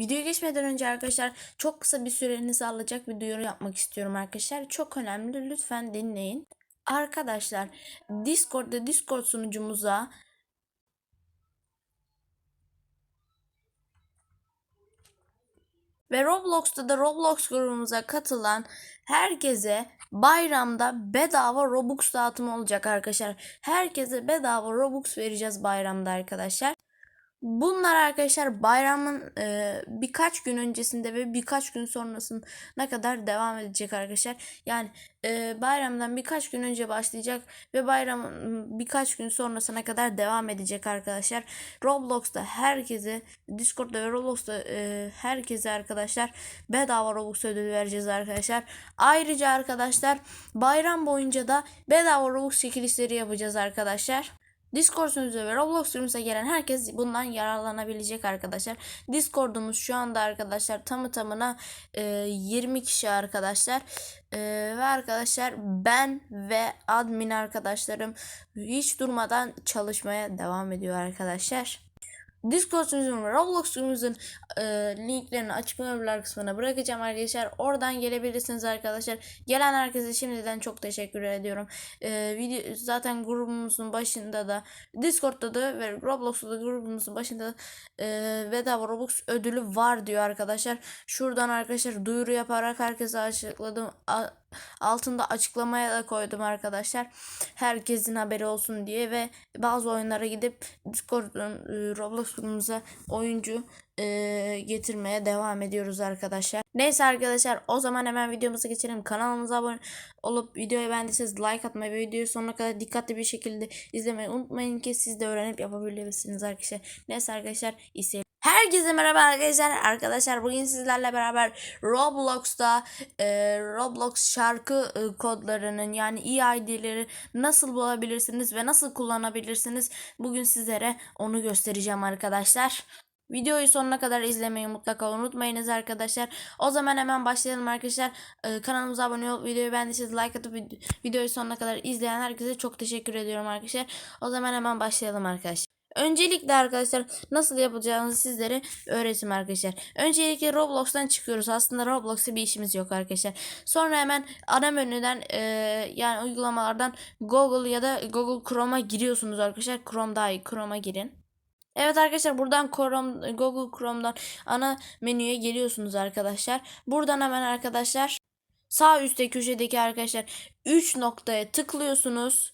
Videoya geçmeden önce arkadaşlar çok kısa bir sürenizi alacak bir duyuru yapmak istiyorum arkadaşlar. Çok önemli lütfen dinleyin. Arkadaşlar Discord'da Discord sunucumuza ve Roblox'ta da Roblox grubumuza katılan herkese bayramda bedava Robux dağıtımı olacak arkadaşlar. Herkese bedava Robux vereceğiz bayramda arkadaşlar. Bunlar arkadaşlar bayramın e, birkaç gün öncesinde ve birkaç gün sonrasına kadar devam edecek arkadaşlar. Yani e, bayramdan birkaç gün önce başlayacak ve bayramın birkaç gün sonrasına kadar devam edecek arkadaşlar. Roblox'ta herkese, Discord'da ve Roblox'ta e, herkese arkadaşlar bedava Robux ödülü vereceğiz arkadaşlar. Ayrıca arkadaşlar bayram boyunca da bedava Robux çekilişleri yapacağız arkadaşlar. Discord sunucuda ve Roblox sunucumuza gelen herkes bundan yararlanabilecek arkadaşlar. Discord'umuz şu anda arkadaşlar tamı tamına e, 20 kişi arkadaşlar. E, ve arkadaşlar ben ve admin arkadaşlarım hiç durmadan çalışmaya devam ediyor arkadaşlar. Discord sunucumuzun ve Roblox sunucumuzun e, linklerini açıklamalar kısmına bırakacağım arkadaşlar. Oradan gelebilirsiniz arkadaşlar. Gelen herkese şimdiden çok teşekkür ediyorum. E, video zaten grubumuzun başında da Discord'da da ve Roblox'ta da grubumuzun başında da e, bedava Robux ödülü var diyor arkadaşlar. Şuradan arkadaşlar duyuru yaparak herkese açıkladım. A- altında açıklamaya da koydum arkadaşlar. Herkesin haberi olsun diye ve bazı oyunlara gidip Discord'un e, Roblox oyuncu e, getirmeye devam ediyoruz arkadaşlar. Neyse arkadaşlar o zaman hemen videomuza geçelim. Kanalımıza abone olup videoyu beğendiyseniz like atmayı ve videoyu sonuna kadar dikkatli bir şekilde izlemeyi unutmayın ki siz de öğrenip yapabilirsiniz arkadaşlar. Neyse arkadaşlar iyi. Herkese merhaba arkadaşlar. Arkadaşlar bugün sizlerle beraber Roblox'ta e, Roblox şarkı e, kodlarının yani EID'leri nasıl bulabilirsiniz ve nasıl kullanabilirsiniz bugün sizlere onu göstereceğim arkadaşlar. Videoyu sonuna kadar izlemeyi mutlaka unutmayınız arkadaşlar. O zaman hemen başlayalım arkadaşlar. Ee, kanalımıza abone olup videoyu beğendiyseniz like atıp vid- videoyu sonuna kadar izleyen herkese çok teşekkür ediyorum arkadaşlar. O zaman hemen başlayalım arkadaşlar. Öncelikle arkadaşlar nasıl yapacağınızı sizlere öğretim arkadaşlar. Öncelikle Roblox'tan çıkıyoruz. Aslında Roblox'ta bir işimiz yok arkadaşlar. Sonra hemen ana menüden e, yani uygulamalardan Google ya da Google Chrome'a giriyorsunuz arkadaşlar. Chrome daha iyi. Chrome'a girin. Evet arkadaşlar buradan Chrome, Google Chrome'dan ana menüye geliyorsunuz arkadaşlar. Buradan hemen arkadaşlar sağ üstte köşedeki arkadaşlar 3 noktaya tıklıyorsunuz.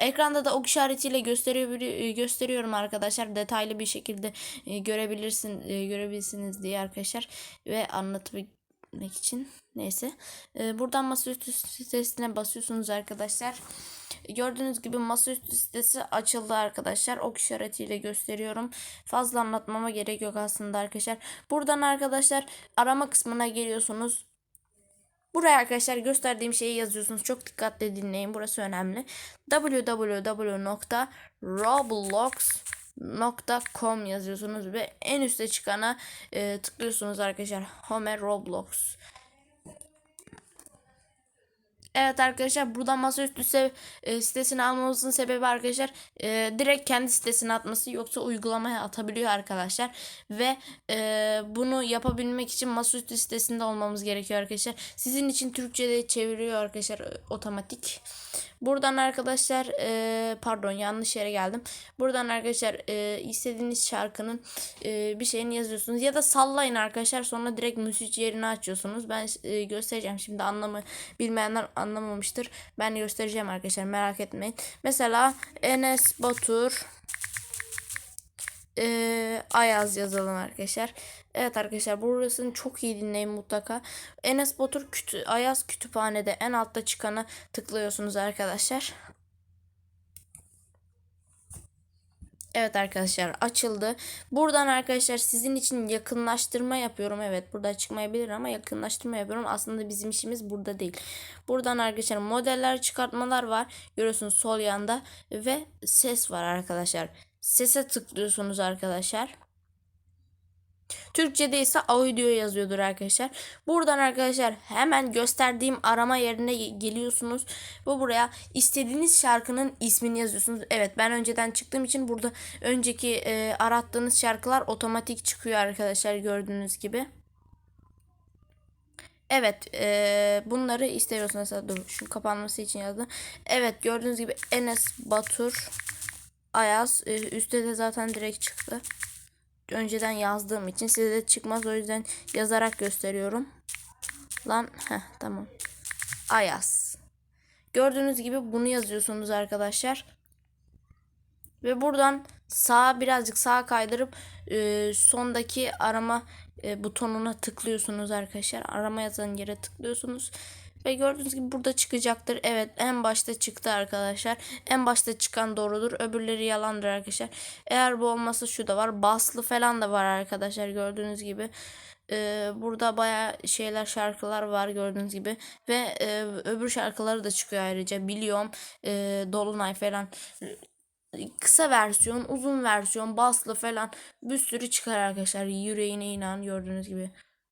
Ekranda da ok işaretiyle gösteriyor e, gösteriyorum arkadaşlar. Detaylı bir şekilde e, görebilirsin e, görebilirsiniz diye arkadaşlar. Ve anlatabilmek için neyse. Buradan masaüstü sitesine basıyorsunuz arkadaşlar. Gördüğünüz gibi masaüstü sitesi açıldı arkadaşlar. Ok işaretiyle gösteriyorum. Fazla anlatmama gerek yok aslında arkadaşlar. Buradan arkadaşlar arama kısmına geliyorsunuz Buraya arkadaşlar gösterdiğim şeyi yazıyorsunuz. Çok dikkatli dinleyin. Burası önemli. www.roblox.com yazıyorsunuz ve en üste çıkana e, tıklıyorsunuz arkadaşlar. Home Roblox. Evet arkadaşlar buradan masaüstü sev, e, sitesini almamızın sebebi arkadaşlar e, direkt kendi sitesine atması yoksa uygulamaya atabiliyor arkadaşlar ve e, bunu yapabilmek için masaüstü sitesinde olmamız gerekiyor arkadaşlar. Sizin için Türkçe'de çeviriyor arkadaşlar e, otomatik. Buradan arkadaşlar e, pardon yanlış yere geldim. Buradan arkadaşlar e, istediğiniz şarkının e, bir şeyini yazıyorsunuz ya da sallayın arkadaşlar sonra direkt müzik yerini açıyorsunuz. Ben e, göstereceğim şimdi anlamı bilmeyenler anlamamıştır. Ben göstereceğim arkadaşlar merak etmeyin. Mesela Enes Batur e, Ayaz yazalım arkadaşlar. Evet arkadaşlar burasını çok iyi dinleyin mutlaka. Enes Batur kütü, Ayaz kütüphanede en altta çıkana tıklıyorsunuz arkadaşlar. Evet arkadaşlar açıldı. Buradan arkadaşlar sizin için yakınlaştırma yapıyorum. Evet burada çıkmayabilir ama yakınlaştırma yapıyorum. Aslında bizim işimiz burada değil. Buradan arkadaşlar modeller çıkartmalar var. Görüyorsunuz sol yanda ve ses var arkadaşlar. Sese tıklıyorsunuz arkadaşlar. Türkçe'de ise audio yazıyordur arkadaşlar. Buradan arkadaşlar hemen gösterdiğim arama yerine geliyorsunuz. Ve buraya istediğiniz şarkının ismini yazıyorsunuz. Evet ben önceden çıktığım için burada önceki e, arattığınız şarkılar otomatik çıkıyor arkadaşlar gördüğünüz gibi. Evet e, bunları istiyorsunuz. Mesela dur şu kapanması için yazdım. Evet gördüğünüz gibi Enes Batur Ayaz e, üstte de zaten direkt çıktı. Önceden yazdığım için size de çıkmaz o yüzden yazarak gösteriyorum. Lan heh, tamam. Ayaz. Gördüğünüz gibi bunu yazıyorsunuz arkadaşlar. Ve buradan sağa birazcık sağa kaydırıp e, sondaki arama e, butonuna tıklıyorsunuz arkadaşlar. Arama yazan yere tıklıyorsunuz. Ve gördüğünüz gibi burada çıkacaktır. Evet en başta çıktı arkadaşlar. En başta çıkan doğrudur. Öbürleri yalandır arkadaşlar. Eğer bu olmasa şu da var. Baslı falan da var arkadaşlar gördüğünüz gibi. Ee, burada baya şeyler şarkılar var gördüğünüz gibi. Ve e, öbür şarkıları da çıkıyor ayrıca. Biliyorum. E, Dolunay falan kısa versiyon, uzun versiyon, baslı falan bir sürü çıkar arkadaşlar. Yüreğine inan gördüğünüz gibi.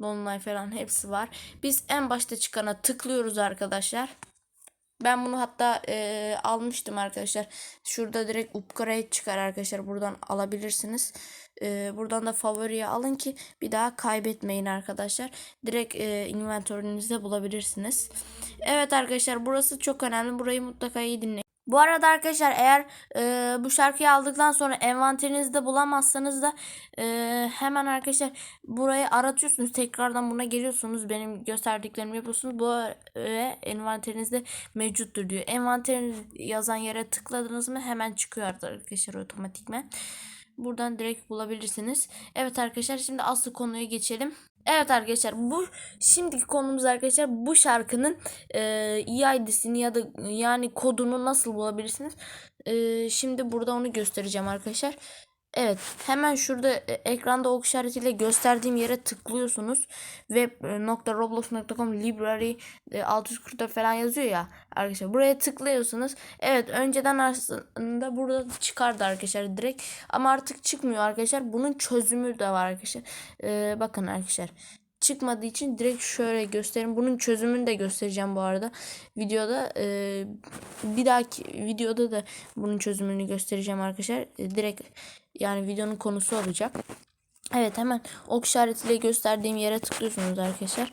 Dolunay falan hepsi var. Biz en başta çıkana tıklıyoruz arkadaşlar. Ben bunu hatta e, almıştım arkadaşlar. Şurada direkt upgrade çıkar arkadaşlar. Buradan alabilirsiniz. E, buradan da favoriye alın ki bir daha kaybetmeyin arkadaşlar. Direkt e, inventörünüzde bulabilirsiniz. Evet arkadaşlar burası çok önemli. Burayı mutlaka iyi dinleyin. Bu arada arkadaşlar eğer e, bu şarkıyı aldıktan sonra envanterinizde bulamazsanız da e, hemen arkadaşlar burayı aratıyorsunuz. Tekrardan buna geliyorsunuz. Benim gösterdiklerimi yapıyorsunuz. Bu ve envanterinizde mevcuttur diyor. Envanteriniz yazan yere tıkladınız mı hemen çıkıyor arkadaşlar otomatikmen. Buradan direkt bulabilirsiniz. Evet arkadaşlar şimdi asıl konuya geçelim. Evet arkadaşlar bu şimdiki konumuz arkadaşlar bu şarkının e, EID'sini ya da yani kodunu nasıl bulabilirsiniz? E, şimdi burada onu göstereceğim arkadaşlar. Evet hemen şurada e, ekranda ok işaretiyle gösterdiğim yere tıklıyorsunuz. web.roblox.com library 644 falan yazıyor ya arkadaşlar. Buraya tıklıyorsunuz. Evet önceden aslında burada çıkardı arkadaşlar direkt. Ama artık çıkmıyor arkadaşlar. Bunun çözümü de var arkadaşlar. Ee, bakın arkadaşlar çıkmadığı için direkt şöyle göstereyim. Bunun çözümünü de göstereceğim bu arada. Videoda e, bir dahaki videoda da bunun çözümünü göstereceğim arkadaşlar. E, direkt yani videonun konusu olacak. Evet hemen ok işaretiyle gösterdiğim yere tıklıyorsunuz arkadaşlar.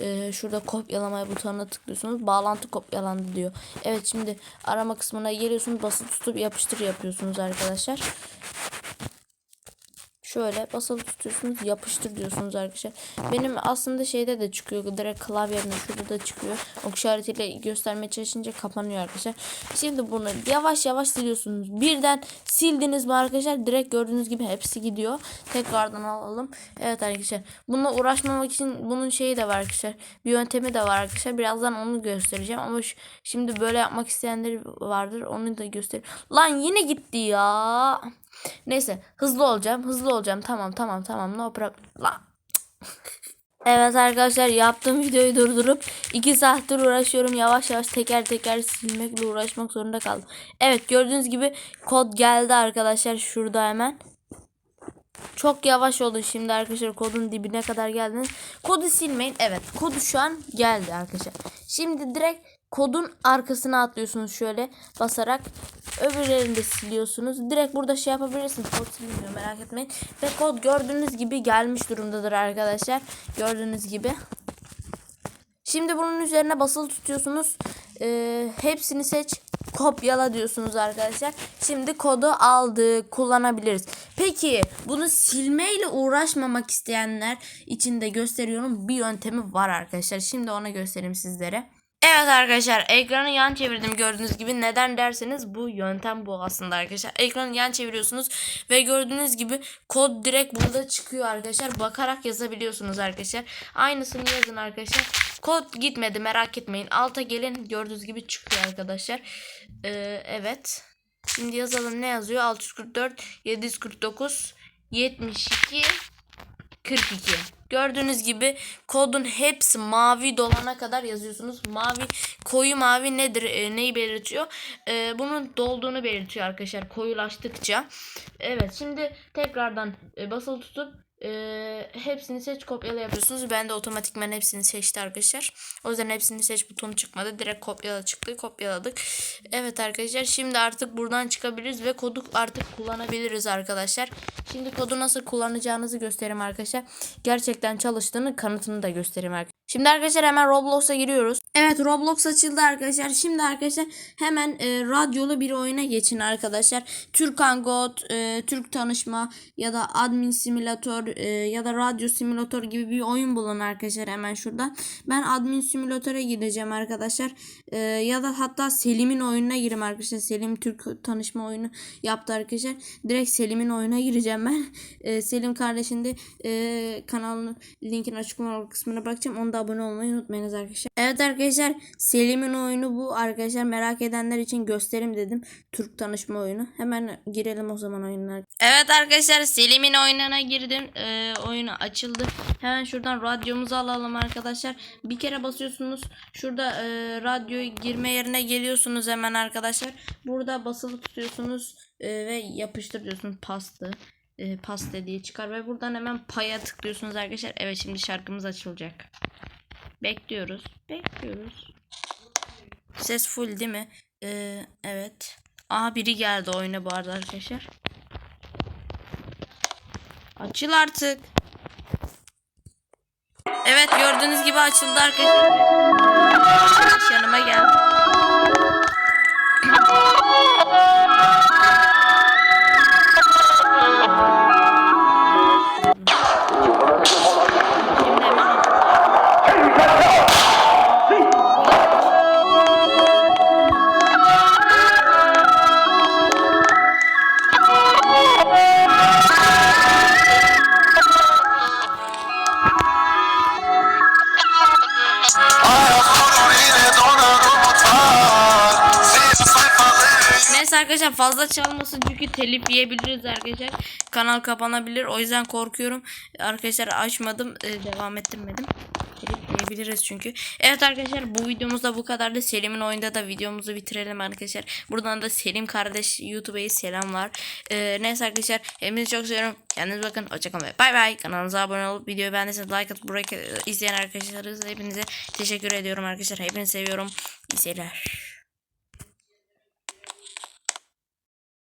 Ee, şurada kopyalama butonuna tıklıyorsunuz. Bağlantı kopyalandı diyor. Evet şimdi arama kısmına geliyorsunuz. Basılı tutup yapıştır yapıyorsunuz arkadaşlar. Şöyle basılı tutuyorsunuz yapıştır diyorsunuz arkadaşlar. Benim aslında şeyde de çıkıyor. Direkt klavyemde şurada da çıkıyor. Ok işaretiyle göstermeye çalışınca kapanıyor arkadaşlar. Şimdi bunu yavaş yavaş siliyorsunuz. Birden sildiniz mi arkadaşlar? Direkt gördüğünüz gibi hepsi gidiyor. Tekrardan alalım. Evet arkadaşlar. Bununla uğraşmamak için bunun şeyi de var arkadaşlar. Bir yöntemi de var arkadaşlar. Birazdan onu göstereceğim. Ama şimdi böyle yapmak isteyenler vardır. Onu da göstereyim. Lan yine gitti ya. Neyse hızlı olacağım. Hızlı olacağım. Tamam tamam tamam. No problem. Evet arkadaşlar yaptığım videoyu durdurup 2 saattir uğraşıyorum. Yavaş yavaş teker teker silmekle uğraşmak zorunda kaldım. Evet gördüğünüz gibi kod geldi arkadaşlar şurada hemen. Çok yavaş oldu şimdi arkadaşlar kodun dibine kadar geldiniz. Kodu silmeyin. Evet kodu şu an geldi arkadaşlar. Şimdi direkt kodun arkasına atlıyorsunuz şöyle basarak. Öbürlerini de siliyorsunuz. Direkt burada şey yapabilirsiniz. Kod silinmiyor merak etmeyin. Ve kod gördüğünüz gibi gelmiş durumdadır arkadaşlar. Gördüğünüz gibi. Şimdi bunun üzerine basılı tutuyorsunuz. Ee, hepsini seç. Kopyala diyorsunuz arkadaşlar. Şimdi kodu aldı. Kullanabiliriz. Peki bunu silmeyle uğraşmamak isteyenler için de gösteriyorum. Bir yöntemi var arkadaşlar. Şimdi ona göstereyim sizlere. Evet arkadaşlar ekranı yan çevirdim gördüğünüz gibi. Neden derseniz bu yöntem bu aslında arkadaşlar. Ekranı yan çeviriyorsunuz ve gördüğünüz gibi kod direkt burada çıkıyor arkadaşlar. Bakarak yazabiliyorsunuz arkadaşlar. Aynısını yazın arkadaşlar. Kod gitmedi merak etmeyin. Alta gelin gördüğünüz gibi çıkıyor arkadaşlar. Ee, evet. Şimdi yazalım ne yazıyor? 644 749 72 42. Gördüğünüz gibi kodun hepsi mavi dolana kadar yazıyorsunuz. Mavi koyu mavi nedir? E, neyi belirtiyor? E, bunun dolduğunu belirtiyor arkadaşlar koyulaştıkça. Evet şimdi tekrardan e, basılı tutup Ee, hepsini seç kopyala yapıyorsunuz. Ben de otomatikman hepsini seçti arkadaşlar. O yüzden hepsini seç butonu çıkmadı. Direkt kopyala çıktı. Kopyaladık. Evet arkadaşlar şimdi artık buradan çıkabiliriz ve kodu artık kullanabiliriz arkadaşlar. Şimdi kodu nasıl kullanacağınızı göstereyim arkadaşlar. Gerçekten çalıştığını kanıtını da göstereyim arkadaşlar. Şimdi arkadaşlar hemen Roblox'a giriyoruz. Evet Roblox açıldı arkadaşlar. Şimdi arkadaşlar hemen e, radyolu bir oyuna geçin arkadaşlar. Türk Angot, e, Türk Tanışma ya da Admin Simülatör e, ya da Radyo Simülatör gibi bir oyun bulun arkadaşlar hemen şurada. Ben Admin Simülatör'e gideceğim arkadaşlar. E, ya da hatta Selim'in oyununa gireyim arkadaşlar. Selim Türk Tanışma oyunu yaptı arkadaşlar. Direkt Selim'in oyuna gireceğim ben. E, Selim kardeşin de e, kanalının linkini açıklama kısmına bırakacağım. Onda abone olmayı unutmayınız arkadaşlar. Evet arkadaşlar Selim'in oyunu bu arkadaşlar merak edenler için gösterim dedim. Türk tanışma oyunu. Hemen girelim o zaman oyunlar. Evet arkadaşlar Selim'in oyununa girdim. Ee, oyunu açıldı. Hemen şuradan radyomuzu alalım arkadaşlar. Bir kere basıyorsunuz. Şurada e, radyoyu girme yerine geliyorsunuz hemen arkadaşlar. Burada basılı tutuyorsunuz e, ve yapıştır diyorsunuz pastı. E, pasta diye çıkar ve buradan hemen paya tıklıyorsunuz arkadaşlar. Evet şimdi şarkımız açılacak. Bekliyoruz. Bekliyoruz. Ses full değil mi? Ee, evet. Aha biri geldi oyuna bu arada arkadaşlar. Açıl artık. Evet gördüğünüz gibi açıldı arkadaşlar. Arkadaş yanıma gel. Arkadaşlar fazla çalmasın çünkü telif yiyebiliriz arkadaşlar. Kanal kapanabilir. O yüzden korkuyorum. Arkadaşlar açmadım. e, devam ettirmedim. Telif yiyebiliriz çünkü. Evet arkadaşlar bu videomuzda bu kadardı. Selim'in oyunda da videomuzu bitirelim arkadaşlar. Buradan da Selim kardeş YouTube'a selamlar. E, neyse arkadaşlar hepinizi çok seviyorum. Kendinize bakın. Hoşçakalın ve bay bay. Kanalımıza abone olup videoyu beğendiyseniz like atıp burayı izleyen arkadaşlarınıza hepinize teşekkür ediyorum arkadaşlar. Hepinizi seviyorum. İyi seyirler.